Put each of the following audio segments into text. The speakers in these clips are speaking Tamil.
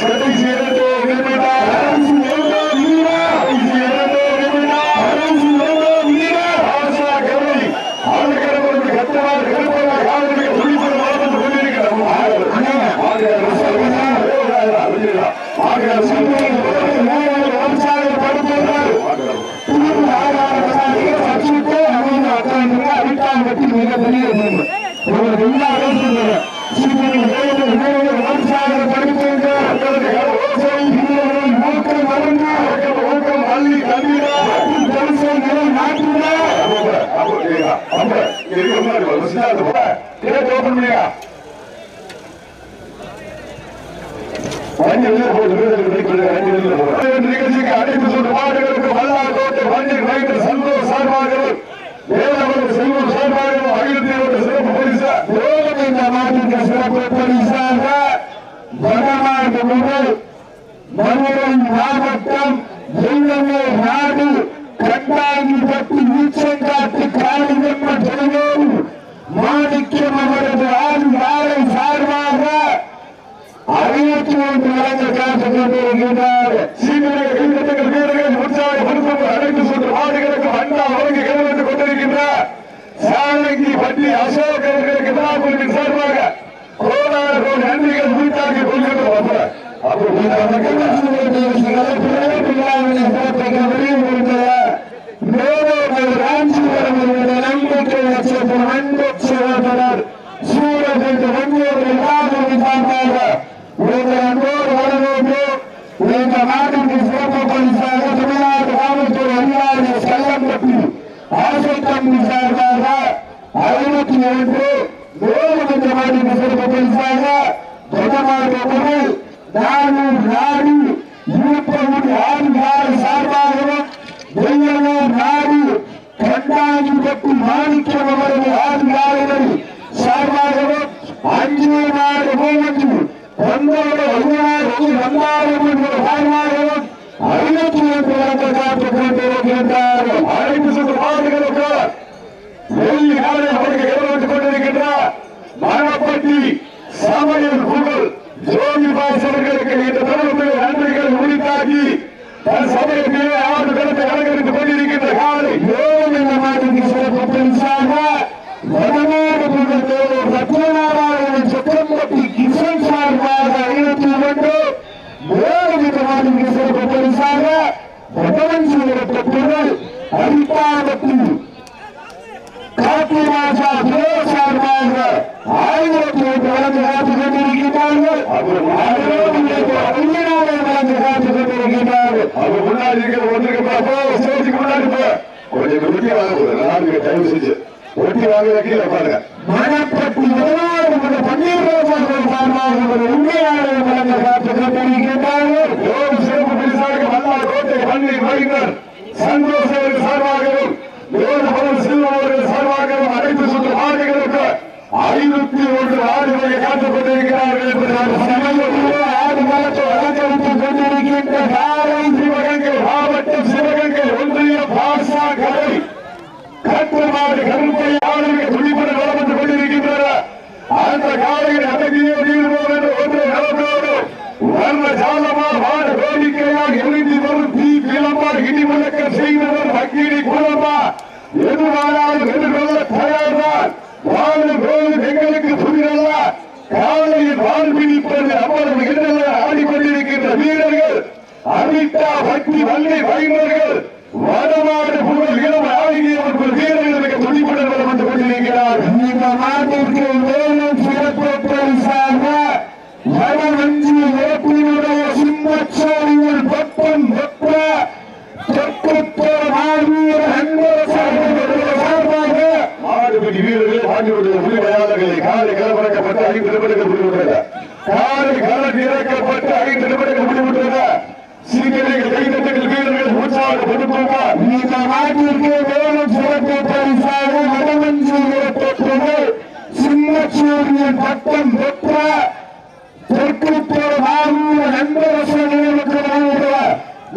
Gracias. ஓபன் பண்ணியா? வண்டி வெளியே போகுது வீரர்கள் வெளியே வண்டி வெளியே போகுது இந்த நிகழ்ச்சிக்கு அழைப்பு சொல்ற மாடுகளுக்கு வண்டி ரைடர் சந்தோஷ் சார்பாகவும் செல்வம் சார்பாகவும் சிறப்பு பரிசா இந்த சிறப்பு பரிசாக வடநாடு முதல் மதுரை மாவட்டம் நாடு மாணிக்கம் அவரது ஆறு சார்பாக அறுபத்தி ஒன்று வழங்க காத்துக் கொண்டிருக்கிறார் சீனியர் கிரிக்கெட்டுகள் வீரர்கள் உற்சாகப்படுத்தும் அழைத்து சென்று மாடுகளுக்கு அண்ணா வழங்கி கிளம்பிட்டு கொண்டிருக்கின்ற சாலங்கி பட்டி அசோக் அவர்களுக்கு விழாக்குழுவின் சார்பாக கோடான கோடி நன்றிகள் உரித்தாக்கி கொள்கிறோம் அப்ப நம்பிக்கை நட்சத்திரம் அன்பு சகோதரர் சூரஜ் வங்கியோர் எல்லாரும் சார்பாக உங்கள் அன்போடு வரவேற்று இந்த நாட்டிற்கு சிறப்பு பரிசாக தமிழ்நாடு காவல்துறை அதிகாரி செல்லம்பட்டி ஆசை கம்பி சார்பாக ஐநூத்தி ஒன்று மேலும் இந்த நாட்டிற்கு சிறப்பு பரிசாக ஜனநாயக நானூர் நாடு இருப்பது ஆறு நாடு சார்பாகவும் வெள்ளலூர் நாடு கண்டாங்கிப்பட்டி மாணிக்கம் அவரது ஆறு நாடுகள் சார்பாகவும் அஞ்சு நாடு மூன்று ஒன்பது ஐநாறு சார்பாகவும் ஐநூத்தி ஒன்று வழங்க காத்துக் கொண்டிருக்கின்றார்கள் அனைத்து சுற்று பாடுகளுக்கு வெள்ளி காலை அவருக்கு எதிர்த்து கொண்டிருக்கின்றார் மணப்பட்டி சமையல் புகழ் ஜோதி பாசர்களுக்கு இந்த தருணத்தில் நன்றிகள் உரித்தாக்கி தன் சமயத்திலே ஆறு அலங்கரித்துக் கொண்டிருக்கின்ற காலை யோகம் என்ற நாட்டுக்கு சிறப்பு பரிசாக வடநாடு புகழ்ந்தோர் சத்யநாராயணன் சக்கரம்பட்டி கிஷன் சார்பாக ஐநூத்தி ஒன்று மேலும் இந்த நாட்டுக்கு சிறப்பு பரிசாக வடவன் சூழப்பட்ட அதிகாரத்தில் அரித்தாபத்தில் காப்பி ராஜா துறை சார்பாக ஆயிரத்தி ஒன்று வழக்கு காத்துக் கொண்டிருக்கிறார்கள் அவரோடு அருமையான வழக்கு காத்துக் கொண்டிருக்கிறார்கள் அவர் முன்னாடி இருக்கிற ஒன்றுக்கு அப்போ ஸ்டேஜுக்கு முன்னாடி போ. கொஞ்சம் ஒட்டி வாங்க நாளைக்கு தயவு செஞ்சு. ஒட்டி வாங்க கீழே பாருங்க. மணப்பட்டி முதலாவது முதல் பன்னீர் ரோசாக்கள் சார்பாக ஒரு உண்மையான வழக்கு காத்துக் கொண்டிருக்கிறார்கள் சிறப்பு பரிசாக மல்லார் கோட்டை பன்னீர் வைகர் சந்தோஷம் சார்பாகவும் வேறுபடும் செல்வம் அவர்கள் சார்பாகவும் அனைத்து சுற்று ஆடுகளுக்கு ஐநூத்தி ஒன்று ஆடுகளை காத்துக் கொண்டிருக்கிறார்கள் சிவகங்கை மாவட்டம் சிவகங்கை ஒன்றிய பாசா கடை கட்டுமாடு கருப்பை ஆளுநர் இனி இடி முழக்கம் செய்தவர் அக்கினி குளமா எதுவானாலும் எதிர்கொள்ள தயார்தான் வாழ்வு வேறு எங்களுக்கு புரியல காலையில் வாழ் பிடிப்பது அவ்வளவு என்னென்ன ஆடிக்கொண்டிருக்கின்ற வீரர்கள் அனிதா பக்தி வள்ளி வைமர்கள் வடநாடு புகழ் இளம் ஆகியவர்கள் வீரர்களுக்கு துணிப்புடன் வந்து கொண்டிருக்கிறார் இந்த நாட்டிற்கு மேலும் சிறப்பு பரிசாக வடவஞ்சி வேப்பினுடைய சிம்மச்சோழியில் பட்டம் பெற்ற தெற்குத்தோர் மாவீர சார்பாக மாடுபிடி வீரர்கள் ஆகியோருடைய உரிமையாளர்களை காலை களமிறக்கப்பட்டு ஐந்து நிமிடங்கள் முடிவுற்றது. காலை களம் இறக்கப்பட்டு ஐந்து நிமிடங்கள் முடிவுற்றது. சீக்கிரங்கள் கைதட்டுகள் வீரர்கள் உற்சாக உற்சாகப்படுத்துவார் இந்த நாட்டிற்கு மேலும் சிறப்பு பரிசாக வடமஞ்சி பெற்றது சிம்மச்சூரியன் பட்டம் பெற்ற தெற்குத்தோர் மாவீர நண்பரசர்களுக்கு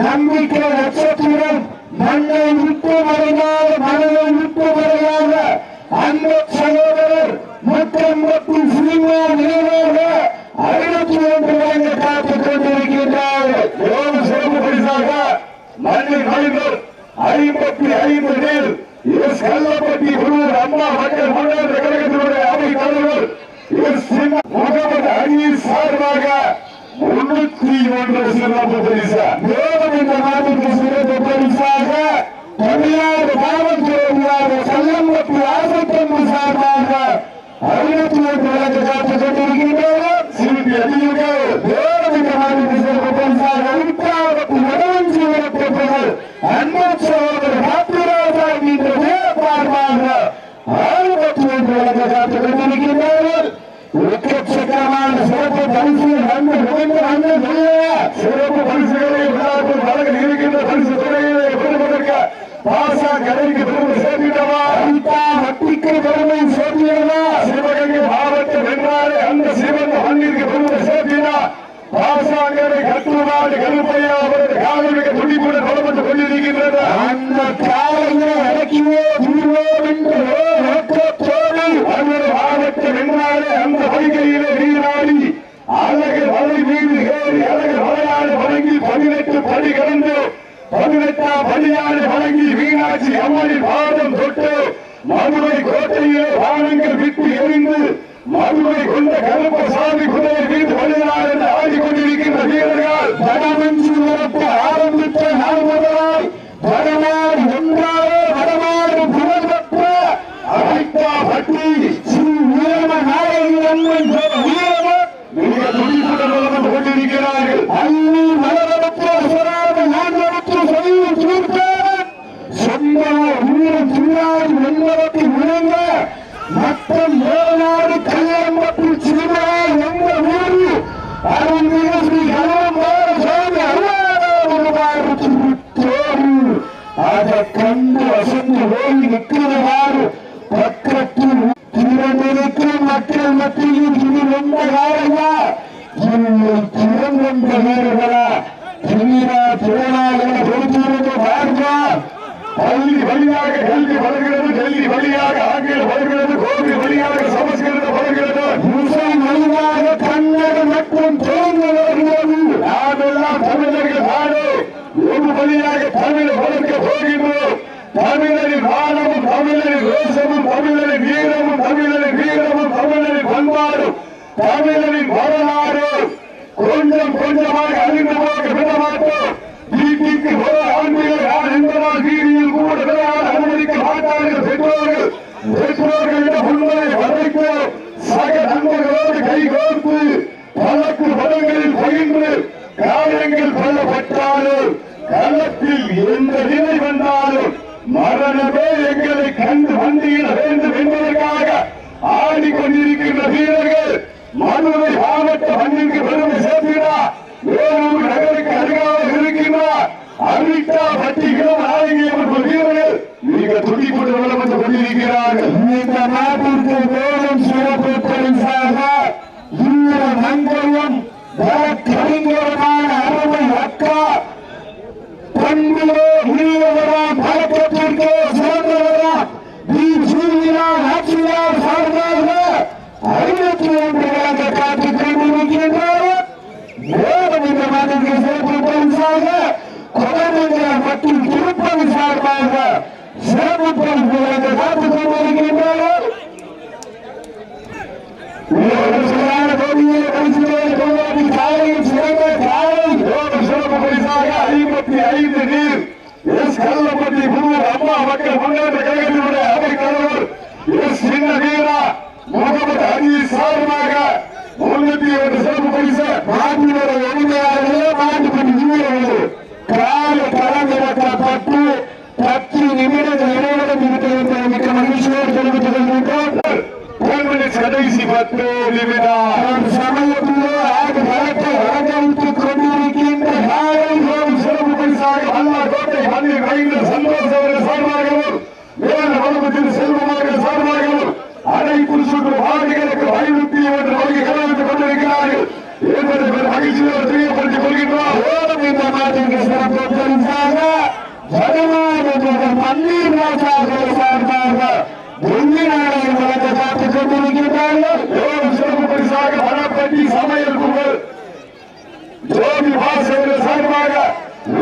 நம்பிக்கை நட்சத்திரம் மண்ணை விட்டு மறைந்தால் மனதை விட்டு நூற்றம்பத்தி சீமான் நினைவாக ஐநூத்தி ஒன்று வழங்க காத்துக் கொண்டிருக்கின்றார்கள் எவ்வளவு சிறப்பு பரிசாக மண்ணில் கலைஞர் ஐம்பத்தி ஐந்து பேர். எஸ் கல்லப்பட்டி குழுவர் அம்மா மக்கள் முன்னேற்ற கழகத்தினுடைய அவை தலைவர். எஸ் முகமது அலி சார்பாக முன்னூத்தி ஒன்று சிறப்பு பரிசா. மேலும் இந்த நாடு அழகு மலை மீது ஏறி அழகு மலையாடு வழங்கி பதினெட்டு படி கடந்து பதினெட்டாம் படியாடு வழங்கி மீனாட்சி அம்மனின் பாதம் தொட்டு மதுரை கோட்டையிலே வானங்கள் விட்டு எரிந்து மதுரை கொண்ட கருப்பசாமி குதிரை மீது வழியாக என்று ஆடிக்கொண்டிருக்கின்ற வீரர்கள் வடமஞ்சி உரப்பு ஆரம்பித்த நாள் முதலாய் வடநாடு என்றாலே வடநாடு புகழ் பெற்ற அரைத்தா பட்டி ஸ்ரீ வீரம நாயகி அம்மன் கொண்டிருக்கிறார்கள் திறந்த வீரர்களா திமிரா திறனா என பொறுத்திருந்து பார்ப்பா பள்ளி வழியாக கல்வி வளர்கிறது டெல்லி வழியாக ஆங்கிலம் வளர்கிறது கோவில் வழியாக சமஸ்கிருதம் வளர்கிறது. வழியாக கன்னடம் மற்றும் தெலுங்கு வளர்கிறது. தமிழர்கள் நாடு. ஒரு வழியாக தமிழ் வளர்க்க போகின்றோம். தமிழரின் வானமும் தமிழரின் ரோசமும் தமிழரின் மேலும் இந்த சிறப்பு பரிசாக மற்றும் திருப்பதி சார்பாக சிறப்பு பரிசு வழங்க காத்துக் கொண்டிருக்கின்றார் ஐம்பத்தி ஐந்து நீர் எஸ் கல்லப்பட்டி புதூர் அம்மா மக்கள் முன்னேற்ற கழகத்தினுடைய அவை தலைவர் எஸ் சின்ன வீரா முகமது அலி சார்பாக முன்னூத்தி ஒன்று சிறப்பு பரிசு மாட்டினோட எளிமையாளர்களே மாட்டுப்பட்டி வீரர்கள். கால களமிறக்கப்பட்டு பத்து நிமிடங்கள் இடைவெளி இருக்கிறது மிக்க மகிழ்ச்சியோடு தெரிவித்துக் கொள்கின்றோம். கடைசி பத்து நிமிடம். சமயத்திலே ஆடு பலத்தை அலங்கரித்துக் கொண்டு ஜோதி பாசகர்கள் சார்பாக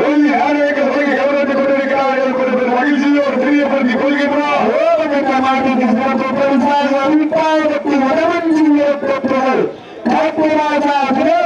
ஒளி ஆரோக்கிய சபைக்கு கவனித்துக் கொண்டிருக்கிறார்கள் குறிப்பிட்ட மகிழ்ச்சியோடு தெரியப்படுத்திக் கொள்கின்றோம். உடம்பு உடம்பு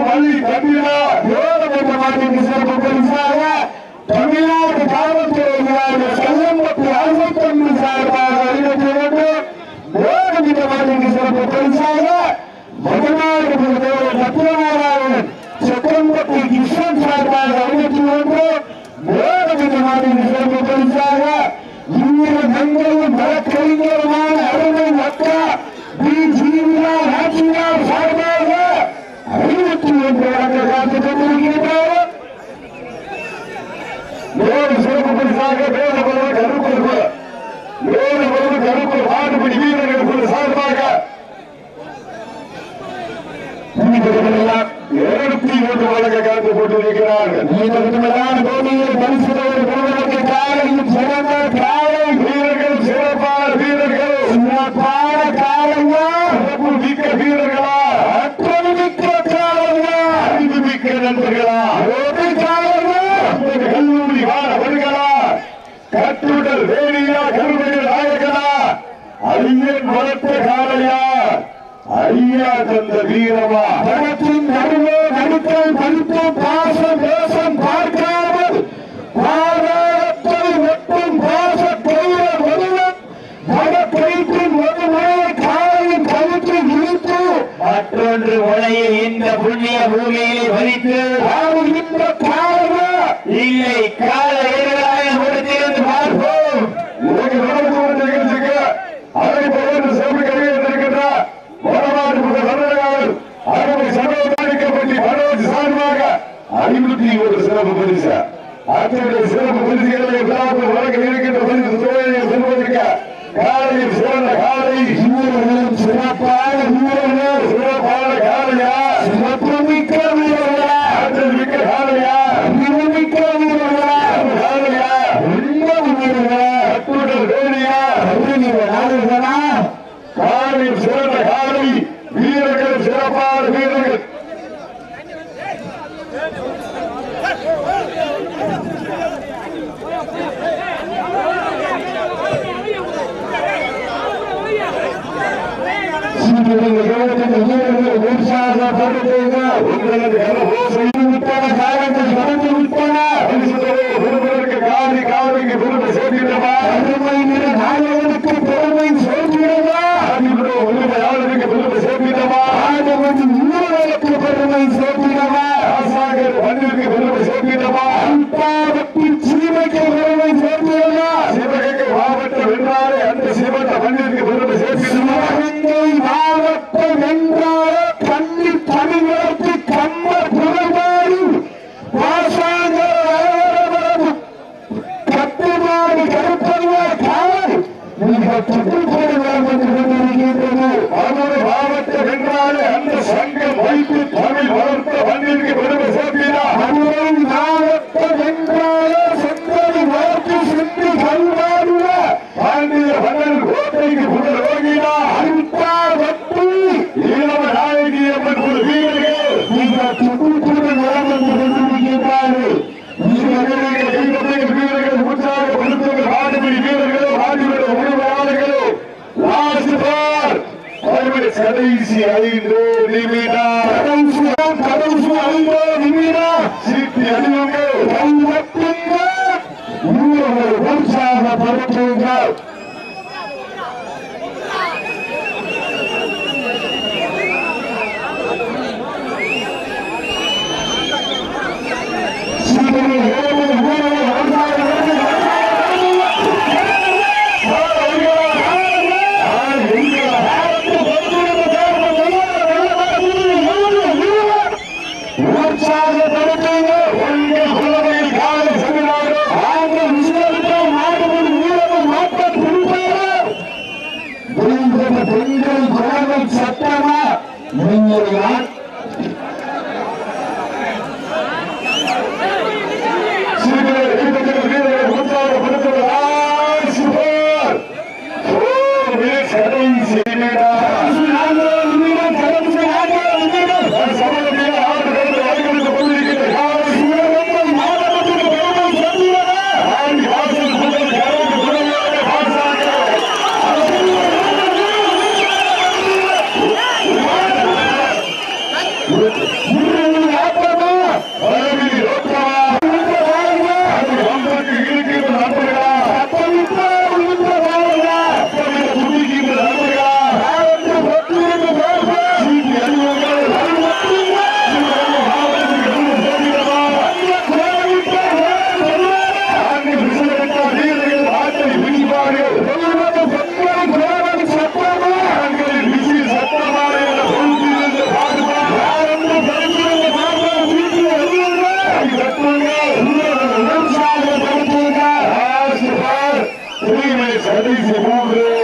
பள்ளி கட்டிடா வீரர்களெல்லாம் பூமியில் பரிசுகள் பெறுவதற்கு காலையில் சிறந்த காலை வீரர்கள் சிறப்பான வீரர்கள் சிறப்பான காலையா சிறப்பு மிக்க வீரர்களா அற்றம் மிக்க காலையா அறிவு மிக்க நண்பர்களா ஒரு காலையா கல்லூரி மாணவர்களா கட்டுடல் வேணியா கருமைய நாயகனா அறிஞர் மரத்த காலையா அறியா தந்த வீரமா. வைத்து வாழ்கின்ற காலமா இல்லை கால இடங்களாக கொடுத்திருந்து பார்ப்போம். இன்னைக்கு நடந்து கொண்டிருக்கிறது அதை பகிர்ந்து செல்வி கருகின்றிருக்கின்ற வடநாட்டு கர்நாடகாவில் அறுபது சமூகப்பட்டி வடநாட்டு சார்பாக ஐம்பத்தி ஒரு சிறப்பு பரிசு. அத்தனுடைய சிறப்பு பரிசுகளை வழங்க இருக்கின்ற பரிசு சொல்வதற்கு காலையில் సంయుక్త சுற்றுச்சூழல் மாவட்ட வென்றாலே அந்த சங்கம் வைத்து அணியங்கள் கைப்பற்றுங்கள் உங்களை முறையால் Thank you. Ele se move.